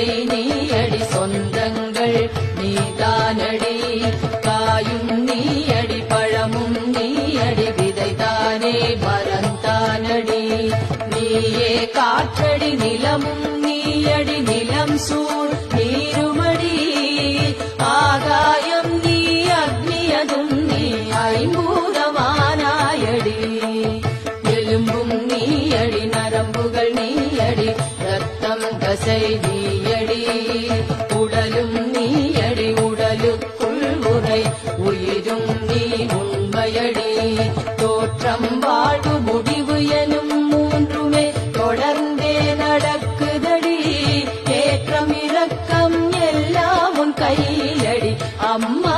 கருணை நீயடி சொந்தங்கள் நீதானடி. காயும் நீயடி பழமும் நீயடி விதைதானே மரந்தானடி நீயே காற்றடி நிலமும் நீயடி நிலம் சூழ் நீருமடி. ஆகாயம் நீ அக்னியதும் நீ ஐம்பூதமானாயடி. எலும்பும் நீயடி கசைதியடி உடலும் நீயடி உடலுக்குள் முறை உயிரும் நீ உண்மையடி தோற்றம் வாடு முடிவு எனும் மூன்றுமே தொடர்ந்தே நடக்குதடி ஏற்றம் இறக்கம் எல்லாம் உன் கையடி அம்மா